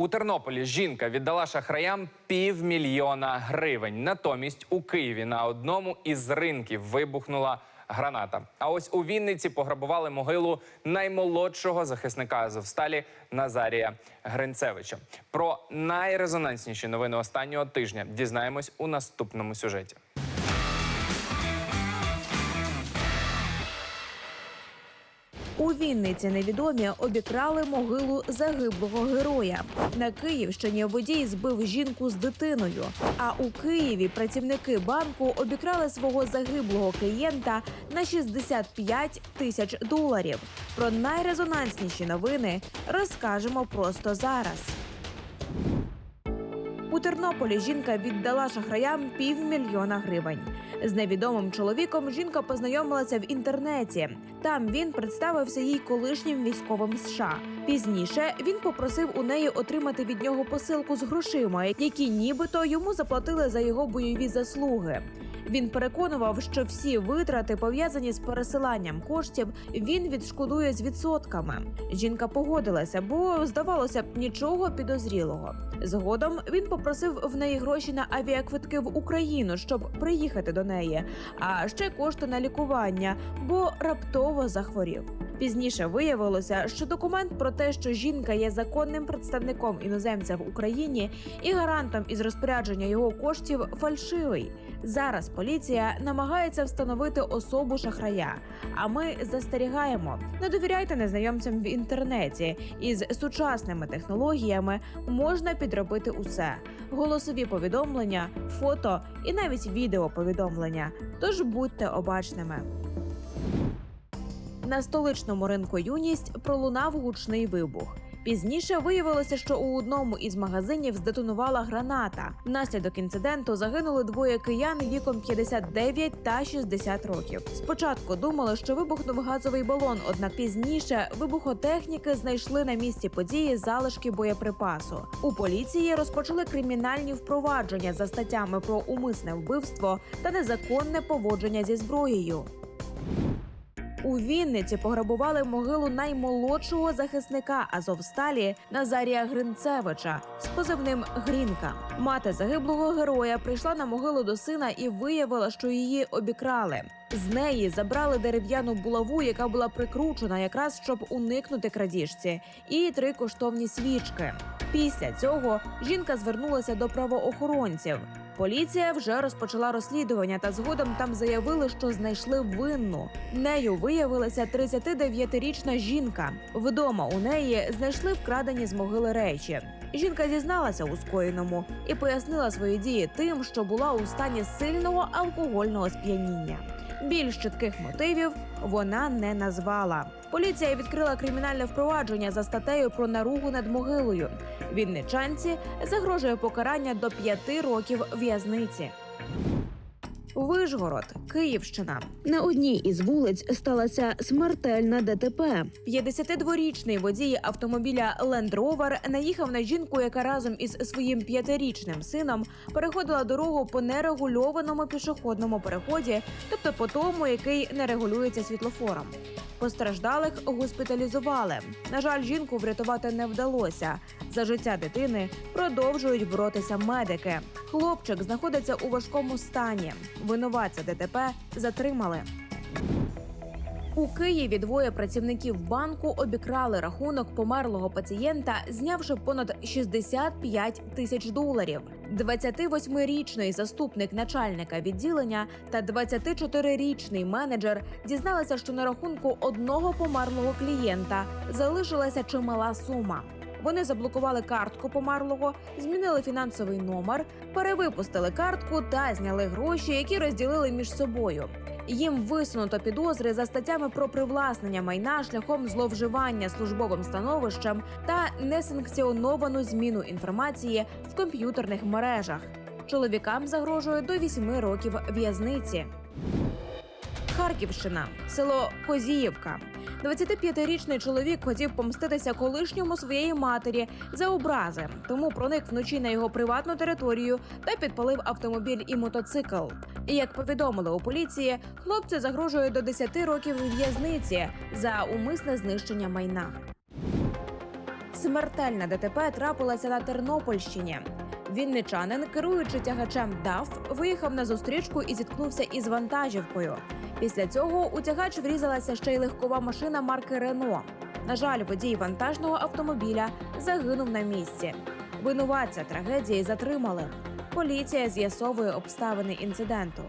У Тернополі жінка віддала шахраям півмільйона гривень. Натомість у Києві на одному із ринків вибухнула граната. А ось у Вінниці пограбували могилу наймолодшого захисника Азовсталі Назарія Гринцевича. Про найрезонансніші новини останнього тижня дізнаємось у наступному сюжеті. У Вінниці невідомі обікрали могилу загиблого героя. На Київщині водій збив жінку з дитиною. А у Києві працівники банку обікрали свого загиблого клієнта на 65 тисяч доларів. Про найрезонансніші новини розкажемо просто зараз. У Тернополі жінка віддала шахраям півмільйона гривень. З невідомим чоловіком жінка познайомилася в інтернеті. Там він представився їй колишнім військовим США. Пізніше він попросив у неї отримати від нього посилку з грошима, які нібито йому заплатили за його бойові заслуги. Він переконував, що всі витрати пов'язані з пересиланням коштів він відшкодує з відсотками. Жінка погодилася, бо здавалося б нічого підозрілого. Згодом він попросив в неї гроші на авіаквитки в Україну, щоб приїхати до неї, а ще кошти на лікування, бо раптово захворів. Пізніше виявилося, що документ про те, що жінка є законним представником іноземця в Україні і гарантом із розпорядження його коштів фальшивий. Зараз поліція намагається встановити особу шахрая. А ми застерігаємо: не довіряйте незнайомцям в інтернеті. Із сучасними технологіями можна підробити усе: голосові повідомлення, фото і навіть відеоповідомлення. Тож будьте обачними. На столичному ринку юність пролунав гучний вибух. Пізніше виявилося, що у одному із магазинів здетонувала граната. Внаслідок інциденту загинули двоє киян віком 59 та 60 років. Спочатку думали, що вибухнув газовий балон, однак пізніше вибухотехніки знайшли на місці події залишки боєприпасу. У поліції розпочали кримінальні впровадження за статтями про умисне вбивство та незаконне поводження зі зброєю. У Вінниці пограбували могилу наймолодшого захисника Азовсталі Назарія Гринцевича з позивним Грінка. Мати загиблого героя прийшла на могилу до сина і виявила, що її обікрали. З неї забрали дерев'яну булаву, яка була прикручена якраз щоб уникнути крадіжці, і три коштовні свічки. Після цього жінка звернулася до правоохоронців. Поліція вже розпочала розслідування та згодом там заявили, що знайшли винну. Нею виявилася 39-річна жінка. Вдома у неї знайшли вкрадені з могили речі. Жінка зізналася у скоєному і пояснила свої дії тим, що була у стані сильного алкогольного сп'яніння. Більш чітких мотивів вона не назвала. Поліція відкрила кримінальне впровадження за статтею про наругу над могилою. Вінничанці загрожує покарання до п'яти років в'язниці. Вижгород, Київщина. На одній із вулиць сталася смертельна ДТП. 52-річний водій автомобіля Land Rover наїхав на жінку, яка разом із своїм п'ятирічним сином переходила дорогу по нерегульованому пішохідному переході, тобто по тому, який не регулюється світлофором. Постраждалих госпіталізували. На жаль, жінку врятувати не вдалося. За життя дитини продовжують боротися медики. Хлопчик знаходиться у важкому стані. Винуватця ДТП затримали. У Києві двоє працівників банку обікрали рахунок померлого пацієнта, знявши понад 65 тисяч доларів. 28-річний заступник начальника відділення та 24-річний менеджер дізналися, що на рахунку одного померлого клієнта залишилася чимала сума. Вони заблокували картку померлого, змінили фінансовий номер, перевипустили картку та зняли гроші, які розділили між собою. Їм висунуто підозри за статтями про привласнення майна шляхом зловживання службовим становищем та несанкціоновану зміну інформації в комп'ютерних мережах. Чоловікам загрожує до 8 років в'язниці. Харківщина, село Козіївка. 25-річний чоловік хотів помститися колишньому своєї матері за образи, тому проник вночі на його приватну територію та підпалив автомобіль і мотоцикл. І як повідомили у поліції, хлопцю загрожує до 10 років в'язниці за умисне знищення майна. Смертельна ДТП трапилася на Тернопільщині. Вінничанин, керуючи тягачем ДАФ, виїхав на зустрічку і зіткнувся із вантажівкою. Після цього у тягач врізалася ще й легкова машина марки Рено. На жаль, водій вантажного автомобіля загинув на місці. Винуватця трагедії затримали. Поліція з'ясовує обставини інциденту.